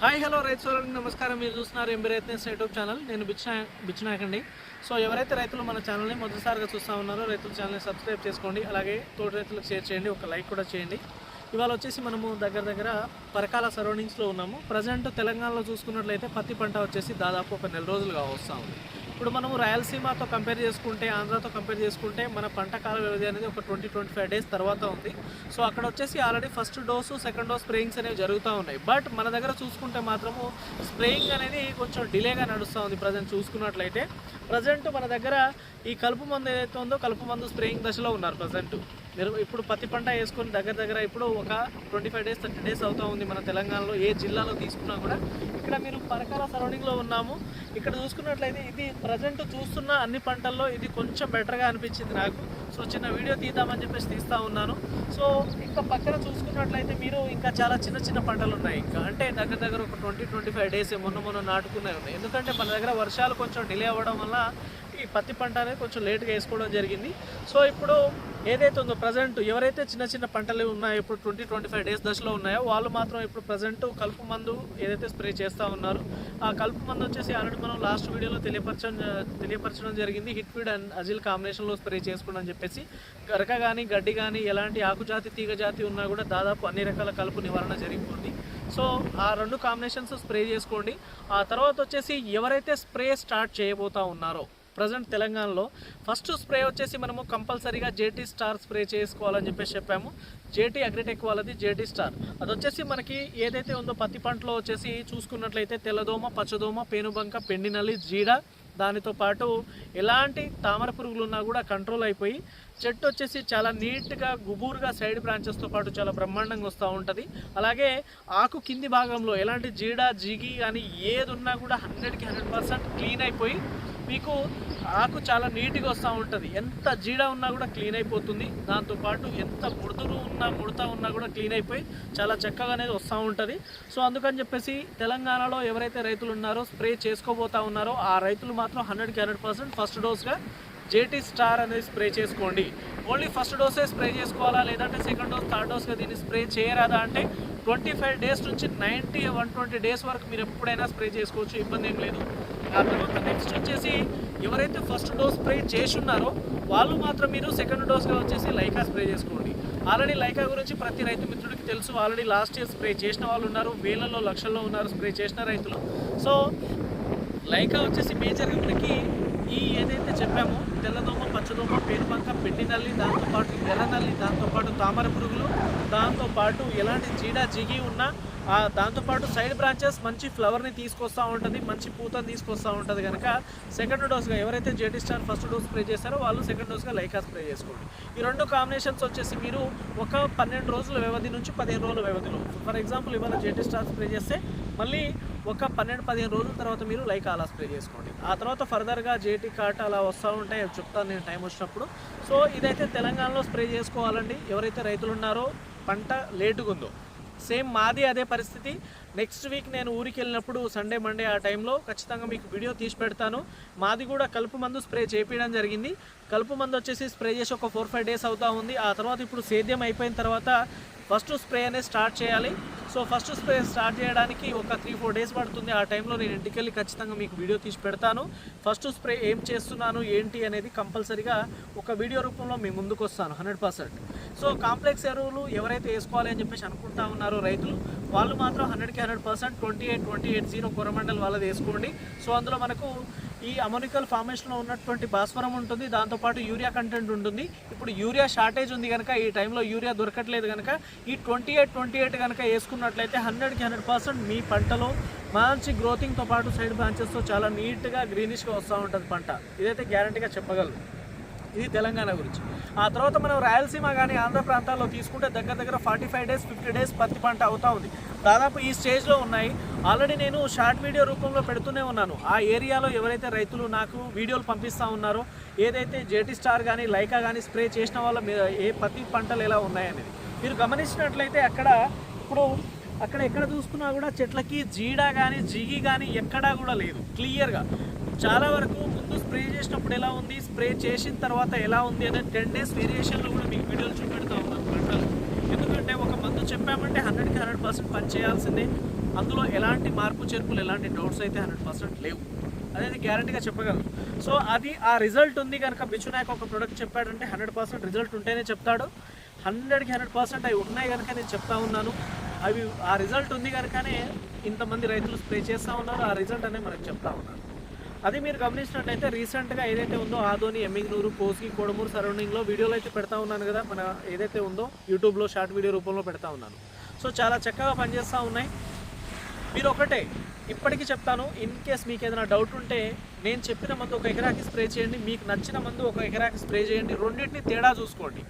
Hi hello రైతు సోదరులకు నమస్కారం. మీరు చూస్తున్నారు ఎంబీ రైతు యూట్యూబ్ ఛానల్. నేను బిచ్చినా బిచ్చినాకండి సో ఎవరైతే రైతులు మన ఛానల్ని మొదటిసారిగా చూస్తూ ఉన్నారో రైతుల ఛానల్ని సబ్స్క్రైబ్ చేసుకోండి. అలాగే తోటి రైతులకు షేర్ చేయండి. ఒక లైక్ కూడా చేయండి. ఇవాళ వచ్చేసి మనము దగ్గర దగ్గర పరకాల సరౌండింగ్స్లో ఉన్నాము. ప్రజెంట్ తెలంగాణలో చూసుకున్నట్లయితే పత్తి పంట వచ్చేసి దాదాపు ఒక నెల రోజులుగా వస్తూ ఉంది. ఇప్పుడు మనం రాయలసీమతో కంపేర్ చేసుకుంటే ఆంధ్రాతో కంపేర్ చేసుకుంటే మన పంట కాల వ్యవధి అనేది ఒక ట్వంటీ ట్వంటీ ఫైవ్ డేస్ తర్వాత ఉంది. సో అక్కడ వచ్చేసి already first dose second dose sprayings అనేవి జరుగుతూ ఉన్నాయి. బట్ మన దగ్గర చూసుకుంటే మాత్రము స్ప్రేయింగ్ అనేది కొంచెం డిలేగా నడుస్తూ ఉంది ప్రజెంట్ చూసుకున్నట్లయితే. ప్రజెంట్ మన దగ్గర ఈ కలుపు మందు ఏదైతే ఉందో కలుపు మందు స్ప్రేయింగ్ దశలో ఉన్నారు ప్రజెంట్ మీరు ఇప్పుడు పత్తి పంట వేసుకొని దగ్గర దగ్గర ఇప్పుడు ఒక twenty five days thirty days అవుతూ ఉంది మన తెలంగాణలో ఏ జిల్లాలో తీసుకున్నా కూడా. ఇక్కడ మీరు పరకాల సరౌండింగ్లో ఉన్నాము. ఇక్కడ చూసుకున్నట్లయితే ఇది ప్రజెంట్ చూస్తున్న అన్ని పంటల్లో ఇది కొంచెం బెటర్గా అనిపించింది నాకు. సో చిన్న వీడియో తీద్దామని చెప్పేసి తీస్తూ ఉన్నాను. సో ఇంకా పక్కన చూసుకున్నట్లయితే మీరు ఇంకా చాలా చిన్న చిన్న పంటలు ఉన్నాయి. ఇంకా అంటే దగ్గర దగ్గర ఒక ట్వంటీ ట్వంటీ ఫైవ్ డేస్ మొన్న మొన్న నాటుకున్నవి ఉన్నాయి. ఎందుకంటే మన దగ్గర వర్షాలు కొంచెం డిలే అవ్వడం వల్ల ఈ పత్తి పంట అనేది కొంచెం లేట్గా వేసుకోవడం జరిగింది. సో ఇప్పుడు ఏదైతే ఉందో ప్రజెంట్ ఎవరైతే చిన్న చిన్న పంటలు ఉన్నాయో ఇప్పుడు ట్వంటీ ట్వంటీ ఫైవ్ డేస్ దశలో ఉన్నాయో వాళ్ళు మాత్రం ఇప్పుడు ప్రజెంట్ కలుపు మందు ఏదైతే స్ప్రే చేస్తూ ఉన్నారు ఆ కలుపు మందు వచ్చేసి ఆల్రెడీ మనం లాస్ట్ వీడియోలో తెలియపరచడం తెలియపరచడం జరిగింది. హిట్వీడ్ అండ్ అజిల్ కాంబినేషన్లో స్ప్రే చేసుకోండి అని చెప్పేసి. గరక కానీ గడ్డి కానీ ఎలాంటి ఆకుజాతి తీగ జాతి ఉన్నా కూడా దాదాపు అన్ని రకాల కలుపు నివారణ జరిగిపోతుంది సో ఆ రెండు కాంబినేషన్స్ స్ప్రే చేసుకోండి. ఆ తర్వాత వచ్చేసి ఎవరైతే స్ప్రే స్టార్ట్ చేయబోతా ఉన్నారో ప్రజెంట్ తెలంగాణలో ఫస్ట్ స్ప్రే వచ్చేసి మనము కంపల్సరీగా జేటీ స్టార్ స్ప్రే చేసుకోవాలని చెప్పేసి చెప్పాము. జేటీ అగ్రిటెక్ వాళ్ళది జేటీ స్టార్. అది వచ్చేసి మనకి ఏదైతే ఉందో పత్తి పంటలో వచ్చేసి చూసుకున్నట్లయితే తెల్లదోమ పచ్చదోమ పేనుబంక పెండినల్లి జీడ దానితో పాటు ఎలాంటి తామర పురుగులు ఉన్నా కూడా కంట్రోల్ అయిపోయి చెట్టు వచ్చేసి చాలా నీట్గా గుబూరుగా సైడ్ బ్రాంచెస్తో పాటు చాలా బ్రహ్మాండంగా వస్తూ ఉంటుంది. అలాగే ఆకు కింది భాగంలో ఎలాంటి జీడ జిగి కానీ ఏది ఉన్నా కూడా హండ్రెడ్కి హండ్రెడ్ పర్సెంట్ క్లీన్ అయిపోయి మీకు ఆకు చాలా నీట్గా వస్తూ ఉంటుంది. ఎంత జీడ ఉన్నా కూడా క్లీన్ అయిపోతుంది. దాంతోపాటు ఎంత ముడుతురు ఉన్నా ముడత ఉన్నా కూడా క్లీన్ అయిపోయి చాలా చక్కగా అనేది వస్తూ ఉంటుంది. సో అందుకని చెప్పేసి తెలంగాణలో ఎవరైతే రైతులు ఉన్నారో స్ప్రే చేసుకోబోతా ఉన్నారో ఆ రైతులు మాత్రం హండ్రెడ్కి హండ్రెడ్ పర్సెంట్ ఫస్ట్ డోస్గా జేటీ స్టార్ అనేది స్ప్రే చేసుకోండి. ఓన్లీ ఫస్ట్ డోసే స్ప్రే చేసుకోవాలా? లేదంటే సెకండ్ డోస్ థర్డ్ డోస్గా దీన్ని స్ప్రే చేయరాదా అంటే ట్వంటీ ఫైవ్ డేస్ నుంచి నైంటీ వన్ ట్వంటీ డేస్ వరకు మీరు ఎప్పుడైనా స్ప్రే చేసుకోవచ్చు ఇబ్బంది ఏం లేదు. ఆ తర్వాత నెక్స్ట్ వచ్చేసి ఎవరైతే ఫస్ట్ డోస్ స్ప్రే చేసి ఉన్నారో వాళ్ళు మాత్రం మీరు సెకండ్ డోస్గా వచ్చేసి లైకా స్ప్రే చేసుకోండి. ఆల్రెడీ లైకా గురించి ప్రతి రైతు మిత్రుడికి తెలుసు. ఆల్రెడీ లాస్ట్ ఇయర్ స్ప్రే చేసిన వాళ్ళు ఉన్నారు. వేలలో లక్షల్లో ఉన్నారు స్ప్రే చేసిన రైతులు. సో లైకా వచ్చేసి మేజర్గా మనకి ఈ ఏదైతే చెప్పామో తెల్లదోమ పచ్చదోమ పేరుబంక పెట్టి నల్లి దాంతోపాటు తెల్ల నల్లి దాంతోపాటు తామర పురుగులు దాంతోపాటు ఎలాంటి జీడ జిగి ఉన్నా ఆ దాంతోపాటు సైడ్ బ్రాంచెస్ మంచి ఫ్లవర్ని తీసుకొస్తూ ఉంటుంది మంచి పూతను తీసుకొస్తూ ఉంటుంది కనుక సెకండ్ డోస్గా ఎవరైతే JT star first dose spray చేస్తారో వాళ్ళు సెకండ్ డోస్గా లైకా స్ప్రే చేసుకోండి. ఈ రెండు కాంబినేషన్స్ వచ్చేసి మీరు ఒక పన్నెండు రోజుల వ్యవధి నుంచి పదిహేను రోజుల వ్యవధిలో ఫర్ ఎగ్జాంపుల్ ఇవాళ జేటీ స్టార్ స్ప్రే చేస్తే మళ్ళీ ఒక పన్నెండు పదిహేను రోజుల తర్వాత మీరు లైక్ అలా స్ప్రే చేసుకోండి. ఆ తర్వాత ఫర్దర్గా జేటీ కార్ట్ అలా వస్తూ ఉంటాయి చెప్తాను నేను టైం వచ్చినప్పుడు. సో ఇదైతే తెలంగాణలో స్ప్రే చేసుకోవాలండి. ఎవరైతే రైతులు ఉన్నారో పంట లేటుగా ఉందో. సేమ్ మాది అదే పరిస్థితి. నెక్స్ట్ వీక్ నేను ఊరికి వెళ్ళినప్పుడు సండే మండే ఆ టైంలో ఖచ్చితంగా మీకు వీడియో తీసి పెడతాను. మాది కూడా కలుపు మందు స్ప్రే చేపించడం జరిగింది. కలుపు మందు వచ్చేసి స్ప్రే చేసి ఒక ఫోర్ ఫైవ్ డేస్ అవుతా ఉంది. ఆ తర్వాత ఇప్పుడు సేద్యం అయిపోయిన తర్వాత ఫస్ట్ స్ప్రే అనేది స్టార్ట్ చేయాలి. సో ఫస్ట్ స్ప్రే స్టార్ట్ చేయడానికి ఒక త్రీ ఫోర్ డేస్ పడుతుంది. ఆ టైంలో నేను ఇంటికి వెళ్ళి ఖచ్చితంగా మీకు వీడియో తీసి పెడతాను. ఫస్ట్ స్ప్రే ఏం చేస్తున్నాను ఏంటి అనేది కంపల్సరీగా ఒక వీడియో రూపంలో మీ ముందుకు వస్తాను హండ్రెడ్ పర్సెంట్. సో కాంప్లెక్స్ ఎరువులు ఎవరైతే వేసుకోవాలి అని చెప్పేసి అనుకుంటా ఉన్నారో రైతులు వాళ్ళు మాత్రం హండ్రెడ్కి hundred percent twenty eight twenty eight zero Coromandel వాళ్ళది వేసుకోండి. సో అందులో మనకు ఈ అమోనికల్ ఫార్మేషన్లో ఉన్నటువంటి భాస్వరం ఉంటుంది దాంతోపాటు యూరియా కంటెంట్ ఉంటుంది. ఇప్పుడు యూరియా షార్టేజ్ ఉంది కనుక ఈ టైంలో యూరియా దొరకట్లేదు కనుక ఈ ట్వంటీ ఎయిట్ ట్వంటీ ఎయిట్ కనుక వేసుకున్నట్లయితే హండ్రెడ్కి హండ్రెడ్ పర్సెంట్ మీ పంటలో మంచి గ్రోతింగ్తో పాటు సైడ్ బ్రాంచెస్తో చాలా నీట్గా గ్రీనిష్గా వస్తూ ఉంటుంది పంట. ఇదైతే గ్యారంటీగా చెప్పగలను. ఇది తెలంగాణ గురించి. ఆ తర్వాత మనం రాయలసీమ కానీ ఆంధ్ర ప్రాంతాల్లో తీసుకుంటే దగ్గర దగ్గర forty five days fifty days పత్తి పంట అవుతూ ఉంది. దాదాపు ఈ స్టేజ్లో ఉన్నాయి. ఆల్రెడీ నేను షార్ట్ వీడియో రూపంలో పెడుతూనే ఉన్నాను. ఆ ఏరియాలో ఎవరైతే రైతులు నాకు వీడియోలు పంపిస్తూ ఉన్నారో ఏదైతే జేటీ స్టార్ కానీ లైకా కానీ స్ప్రే చేసిన వాళ్ళ మీద ఏ పత్తి పంటలు ఎలా ఉన్నాయనేది మీరు గమనించినట్లయితే అక్కడ ఇప్పుడు అక్కడ ఎక్కడ చూసుకున్నా కూడా చెట్లకి జీడ కానీ జిగి కానీ ఎక్కడా కూడా లేదు. క్లియర్గా చాలా వరకు స్ప్రే చేసినప్పుడు ఎలా ఉంది? స్ప్రే చేసిన తర్వాత ఎలా ఉంది? అనేది టెన్ డేస్ వేరియేషన్లో కూడా మీకు వీడియోలు చూపెడతా ఉన్నాను పంటలు ఎందుకంటే ఒక మందు చెప్పామంటే హండ్రెడ్కి హండ్రెడ్ పర్సెంట్ పని చేయాల్సిందే. అందులో ఎలాంటి మార్పు చేర్పులు ఎలాంటి డౌట్స్ అయితే హండ్రెడ్ పర్సెంట్ లేవు. అనేది గ్యారంటీగా చెప్పగలను. సో అది ఆ రిజల్ట్ ఉంది కనుక బిచునాయక్ ఒక ప్రోడక్ట్ చెప్పాడంటే హండ్రెడ్ పర్సెంట్ రిజల్ట్ ఉంటేనే చెప్తాడు. హండ్రెడ్కి హండ్రెడ్ పర్సెంట్ అవి ఉన్నాయి కనుక నేను చెప్తా ఉన్నాను. అవి ఆ రిజల్ట్ ఉంది కనుకనే ఇంతమంది రైతులు స్ప్రే చేస్తూ ఉన్నారు. ఆ రిజల్ట్ అనేది మనకు చెప్తా ఉన్నారు. అది మీరు గమనించినట్లయితే రీసెంట్గా ఏదైతే ఉందో ఆదోని ఎమ్మింగ్నూరు కోసి కోడమూరు సరౌండింగ్లో వీడియోలు అయితే పెడతా ఉన్నాను కదా మన ఏదైతే ఉందో యూట్యూబ్లో షార్ట్ వీడియో రూపంలో పెడతా ఉన్నాను. సో చాలా చక్కగా పనిచేస్తూ ఉన్నాయి. మీరు ఒకటే ఇప్పటికీ చెప్తాను ఇన్ కేస్ మీకు ఏదైనా డౌట్ ఉంటే నేను చెప్పిన మందు ఒక ఎకరాకి స్ప్రే చేయండి మీకు నచ్చిన మందు ఒక ఎకరాకి స్ప్రే చేయండి రెండింటిని తేడా చూసుకోండి.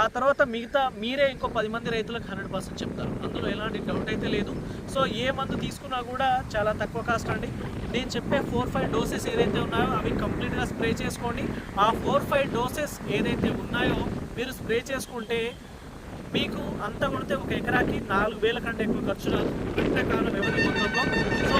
ఆ తర్వాత మిగతా మీరే ఇంకో పది మంది రైతులకు హండ్రెడ్ పర్సెంట్ చెప్తారు. అందులో ఎలాంటి డౌట్ అయితే లేదు. సో ఏ మందు తీసుకున్నా కూడా చాలా తక్కువ కాస్ట్ అండి. నేను చెప్పే ఫోర్ ఫైవ్ డోసెస్ ఏదైతే ఉన్నాయో అవి కంప్లీట్గా స్ప్రే చేసుకోండి. ఆ ఫోర్ ఫైవ్ డోసెస్ ఏదైతే ఉన్నాయో మీరు స్ప్రే చేసుకుంటే మీకు అంత కొడితే ఒక ఎకరాకి నాలుగు వేల కంటే ఎక్కువ ఖర్చు రాదు. కాలం వ్యవధి మొత్తంలో సో